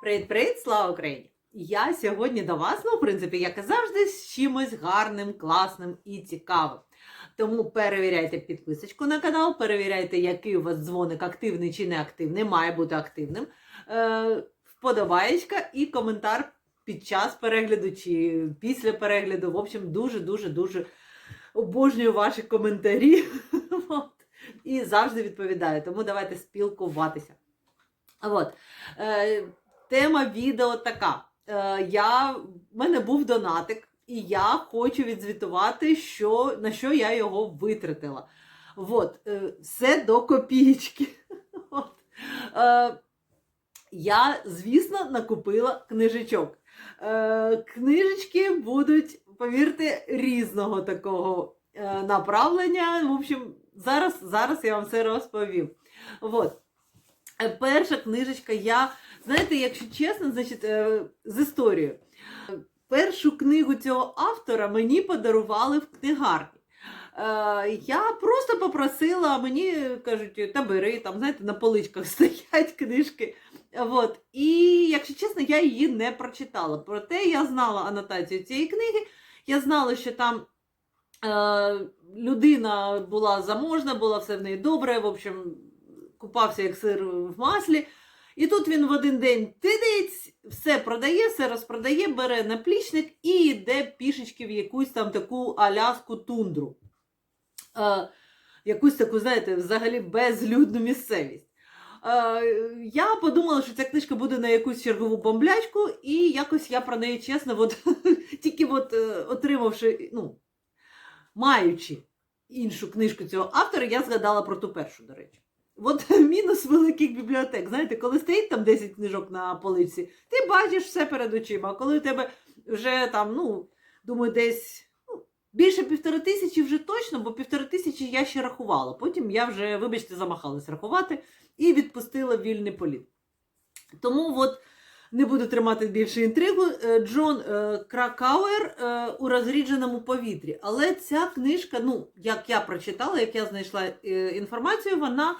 Привіт-привіт, слава Україні! Я сьогодні до вас, ну, в принципі, як і завжди, з чимось гарним, класним і цікавим. Тому перевіряйте підписочку на канал, перевіряйте, який у вас дзвоник активний чи неактивний, має бути активним. Е, вподобаєчка і коментар під час перегляду чи після перегляду. В общем, дуже-дуже дуже обожнюю ваші коментарі. І завжди відповідаю. Тому давайте спілкуватися. От. Тема відео така. Е, я, в мене був донатик, і я хочу відзвітувати, що, на що я його витратила. От, е, все до копійки. От. Е, я, звісно, накупила книжечок. Книжечки будуть, повірте, різного такого направлення. В общем, зараз, зараз я вам все розповім. От. Перша книжечка, я, знаєте, якщо чесно, значить, е, з історією. Першу книгу цього автора мені подарували в книгарні. Е, Я просто попросила, мені кажуть, та бери, там, знаєте, на поличках стоять книжки. От. І, якщо чесно, я її не прочитала. Проте я знала анотацію цієї книги, я знала, що там е, людина була заможна, була все в неї добре. В общем, купався як сир в маслі. І тут він в один день тидить, все продає, все розпродає, бере наплічник і йде пішечки в якусь там таку аляску тундру. Е, якусь таку, знаєте, взагалі безлюдну місцевість. Е, я подумала, що ця книжка буде на якусь чергову бомблячку, і якось я про неї чесно, от, тільки от, е, отримавши, ну, маючи іншу книжку цього автора, я згадала про ту першу, до речі. От мінус великих бібліотек. Знаєте, коли стоїть там 10 книжок на полиці, ти бачиш все перед очима. А коли у тебе вже там, ну, думаю, десь ну, більше півтори тисячі вже точно, бо півтори тисячі я ще рахувала. Потім я вже, вибачте, замахалась рахувати і відпустила вільний політ. Тому от не буду тримати більше інтригу. Е, Джон е, Кракауер е, у розрідженому повітрі. Але ця книжка, ну, як я прочитала, як я знайшла інформацію, вона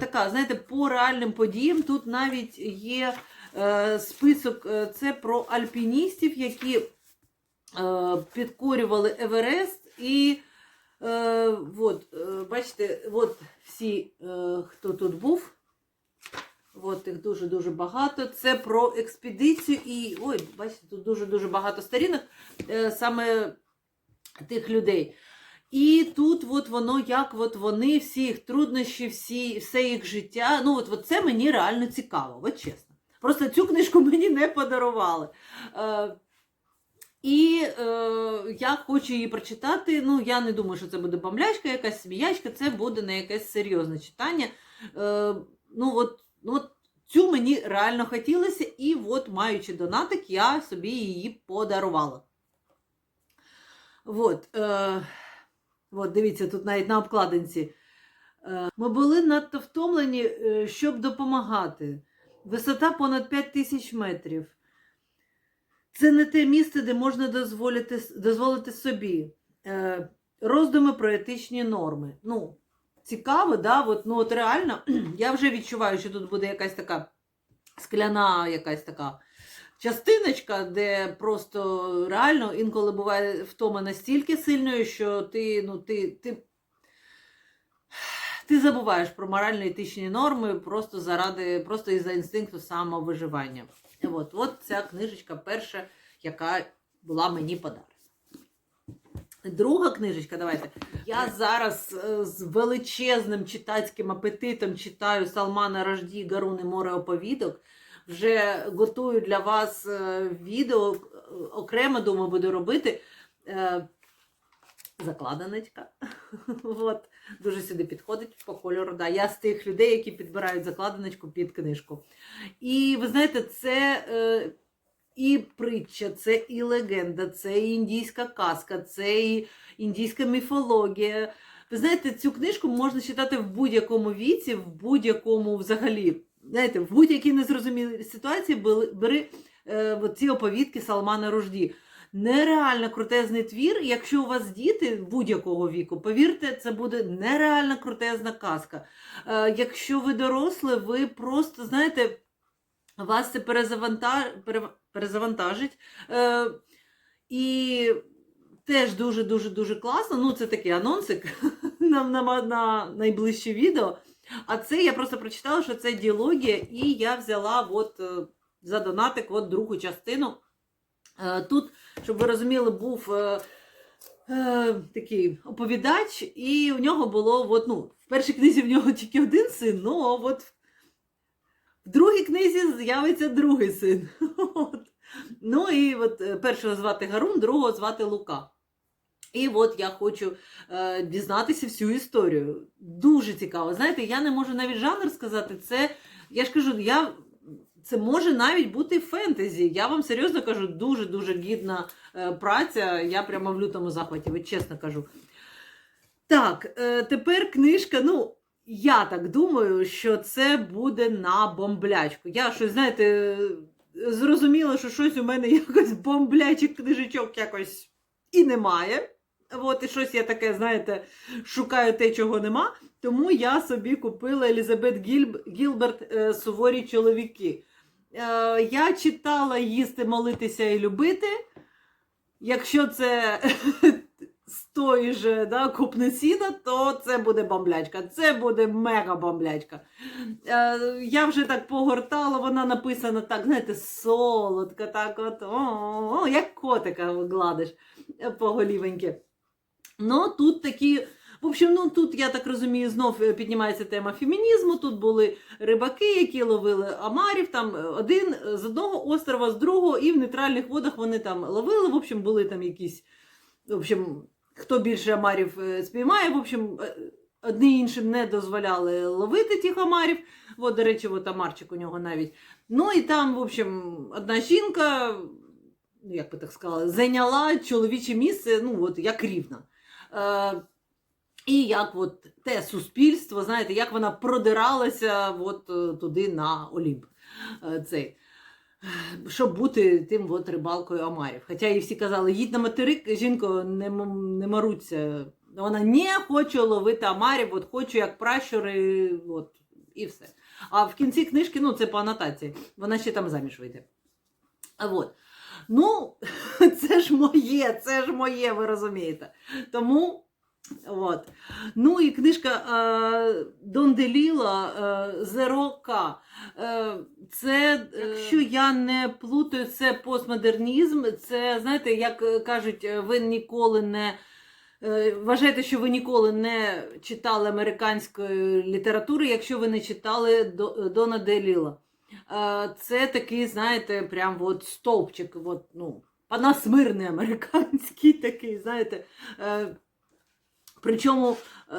така, знаєте, по реальним подіям. Тут навіть є е, список, е, це про альпіністів, які е, підкорювали Еверест. І е, от, е, бачите, от всі, е, хто тут був. От їх дуже-дуже багато. Це про експедицію і. Ой, бачите, тут дуже-дуже багато сторінок е, саме тих людей. І тут от воно, як от вони, всі їх труднощі, всі, все їх життя. Ну, от, от це мені реально цікаво, от чесно. Просто цю книжку мені не подарували. Е, і е, я хочу її прочитати. Ну, я не думаю, що це буде бомблячка, якась сміячка, це буде не якесь серйозне читання. Е, ну, от, ну, от цю мені реально хотілося, і от, маючи донатик, я собі її подарувала. От, е, от дивіться, тут навіть на обкладинці. Е, ми були надто втомлені, е, щоб допомагати. Висота понад 5 тисяч метрів. Це не те місце, де можна дозволити, дозволити собі. Е, роздуми про етичні норми. Ну, цікаво, да? От, ну, от реально, я вже відчуваю, що тут буде якась така скляна, якась така частиночка, де просто реально інколи буває втома настільки сильною, що ти, ну, ти, ти, ти забуваєш про морально-етичні норми просто заради, просто із-за інстинкту самовиживання. От, от ця книжечка перша, яка була мені подарена. Друга книжечка, давайте. Я зараз е, з величезним читацьким апетитом читаю Салмана Рожді Гаруни море оповідок. Вже готую для вас е, відео, е, окремо, думаю, буду робити. Е, От. Дуже сюди підходить по кольору. Да. Я з тих людей, які підбирають закладиночку під книжку. І ви знаєте, це е, і притча, це і легенда, це і індійська казка, це і індійська міфологія. Ви знаєте, цю книжку можна читати в будь-якому віці, в будь-якому взагалі. Знаєте, в будь-якій незрозумілій ситуації бери, е, ці оповідки Салмана Рожді. Нереально крутезний твір. Якщо у вас діти будь-якого віку, повірте, це буде нереально крутезна казка. Е, якщо ви дорослі, ви просто знаєте. вас це перезавантаж... пере- перезавантажить. Е, і теж дуже-дуже дуже класно. Ну, це такий анонсик на, на, на найближче відео. А це я просто прочитала, що це діалогія, і я взяла от, е, за донатик от другу частину. Е, Тут, щоб ви розуміли, був е, такий оповідач, і у нього було, от, ну, в першій книзі в нього тільки один син, ну а от в другій книзі з'явиться другий син. От. Ну і от першого звати Гарун, другого звати Лука. І от я хочу е, дізнатися всю історію. Дуже цікаво. Знаєте, я не можу навіть жанр сказати. Це, я ж кажу, я, це може навіть бути фентезі. Я вам серйозно кажу, дуже-дуже гідна е, праця. Я прямо в лютому захваті, от чесно кажу. Так, е, тепер книжка. Ну, я так думаю, що це буде на бомблячку. Я щось, знаєте, зрозуміла, що щось у мене якось бомблячих книжечок якось і немає. От, і щось я таке, знаєте, шукаю те, чого нема. Тому я собі купила Елізабет Гільб... Гілберт е, Суворі чоловіки. Е, я читала їсти, молитися і любити. Якщо це з тої же да, купни сіна, то це буде бомблячка. Це буде мега бомблячка. Е, я вже так погортала, вона написана так, знаєте, солодко, так от, о, як котика гладиш по голівеньки. Ну, тут такі. В общем, ну тут, я так розумію, знов е, піднімається тема фемінізму. Тут були рибаки, які ловили амарів, там е, один з одного острова, з другого, і в нейтральних водах вони там ловили. В общем, були там якісь. В общем, хто більше амарів е, спіймає, в общем, е, одні іншим не дозволяли ловити тих амарів. От, до речі, от амарчик у нього навіть. Ну і там, в общем, одна жінка, ну як би так сказала, зайняла чоловіче місце, ну от як рівна. Е, і як от те суспільство, знаєте, як вона продиралася от е, туди на Олімп. Е, Цей. Щоб бути тим от рибалкою Амарів. Хоча їй всі казали, їдь на материк, жінко, не, не маруться. Вона не хочу ловити Амарів, от хочу як пращури, от, і все. А в кінці книжки, ну це по анотації, вона ще там заміж вийде. От. Ну, це ж моє, це ж моє, ви розумієте. Тому. От. Ну і книжка е, Дон Деліла е, Зерока. Е, це, е, якщо я не плутаю, це постмодернізм. Це, знаєте, як е, кажуть, е, ви ніколи не. е, Вважаєте, що ви ніколи не читали американської літератури, якщо ви не читали Дона Деліла. Це такий, знаєте, прям от стовпчик, от, ну, панасмирний американський такий, знаєте. Е, Причому е,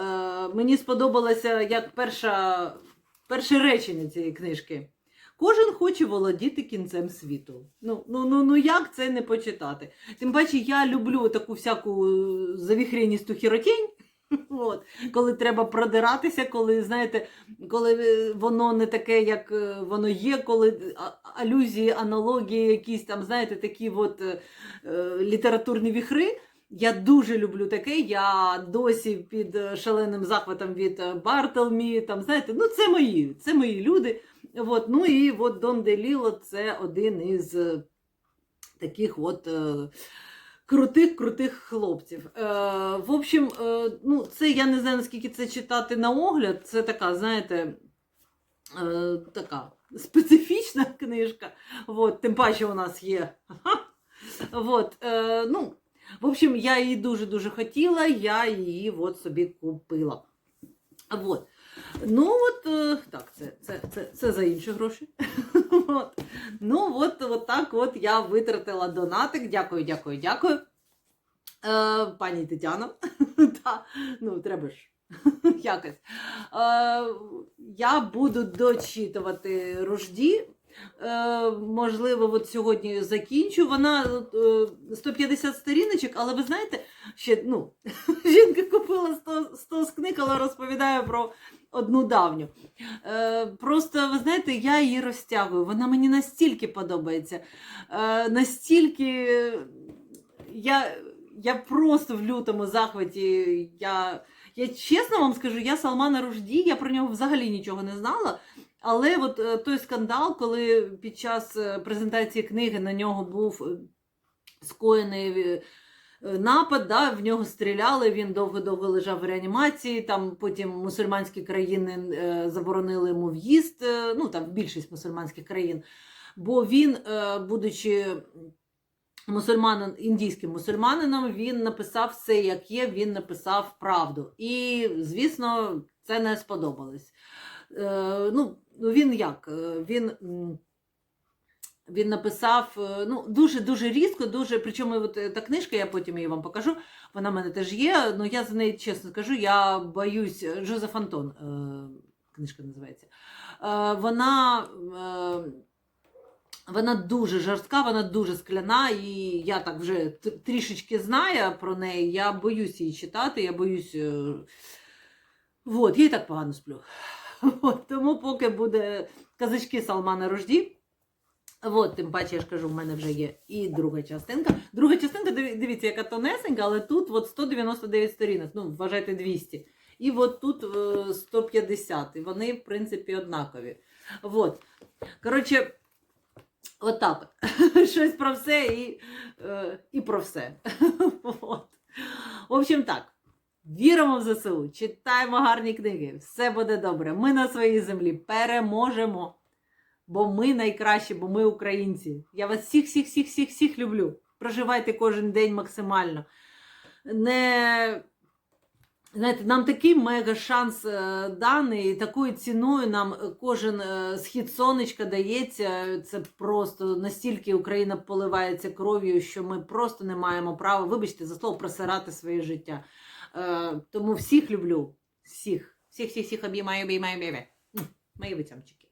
мені сподобалося як перша, перше речення цієї книжки. Кожен хоче володіти кінцем світу. Ну, ну, ну, ну як це не почитати? Тим паче, я люблю таку всяку е, завіхріністу хіротінь. От, коли треба продиратися, коли знаєте, коли е, воно не таке, як е, воно є, коли алюзії, аналогії, якісь там, знаєте, такі от е, е, літературні віхри. Я дуже люблю таке. Я досі під шаленим захватом від Бартелмі. Там знаєте, ну це мої, це мої люди. От, ну і от Дон Деліло це один із таких от. Е, Крутих крутих хлопців. Е, в общем, е, ну, це я не знаю, наскільки це читати на огляд. Це така, знаєте, е, така специфічна книжка. От, тим паче у нас є. От, е, ну, в общем, я її дуже-дуже хотіла, я її от собі купила. От. Ну, от, е, так, це, це, це, це за інші гроші. от. Ну, от, от так от я витратила донатик. Дякую, дякую, дякую. Е, пані Тетяно. Та, ну, треба ж якось. Е, я буду дочитувати рожді. Е, можливо, от сьогодні закінчу. Вона е, 150 сторіночок, але ви знаєте, ще ну, жінка купила 100, 100 з книг, але розповідає про одну давню. Е, просто, ви знаєте, я її розтягую. Вона мені настільки подобається. Е, настільки я, я просто в лютому захваті. Я, я чесно вам скажу, я Салмана Ружді, я про нього взагалі нічого не знала. Але от е, той скандал, коли під час е, презентації книги на нього був е, скоєний напад, да, в нього стріляли, він довго-довго лежав в реанімації. Там потім мусульманські країни заборонили йому в'їзд, ну там більшість мусульманських країн. Бо він, будучи мусульманин, індійським мусульманином, він написав все, як є, він написав правду. І, звісно, це не сподобалось. Е, ну, він як? Е, Він, він написав е, ну, дуже-дуже різко, дуже, причому от та книжка, я потім її вам покажу, вона в мене теж є. Ну, я за неї чесно скажу, я боюсь, Джозеф Антон, книжка називається. Вона. Вона дуже жорстка, вона дуже скляна, і я так вже трішечки знаю про неї. Я боюсь її читати, я боюсь. Вот, я і так погано сплю. От, тому поки буде казачки Салмана Рожді. От, тим паче, я ж кажу, в мене вже є і друга частинка. Друга частинка, дивіться, яка тонесенька, але тут от 199 сторінок, ну, вважайте 200. І от тут е, 150. І вони, в принципі, однакові. От. Коротше, отак. Щось про все і, е, і про все. От. В общем, так. Віримо в ЗСУ, читаємо гарні книги, все буде добре. Ми на своїй землі переможемо. Бо ми найкращі, бо ми українці. Я вас всіх, всіх, всіх, всіх, всіх люблю. Проживайте кожен день максимально. Не... Знаєте, нам такий мега шанс е, даний, такою ціною нам кожен е, схід сонечка дається. Це просто настільки Україна поливається кров'ю, що ми просто не маємо права, вибачте, за слово просирати своє життя. Е, тому всіх люблю. Всіх. Всіх, всіх, всіх обіймаю, обіймаю, обіймаю. Мої витямчики.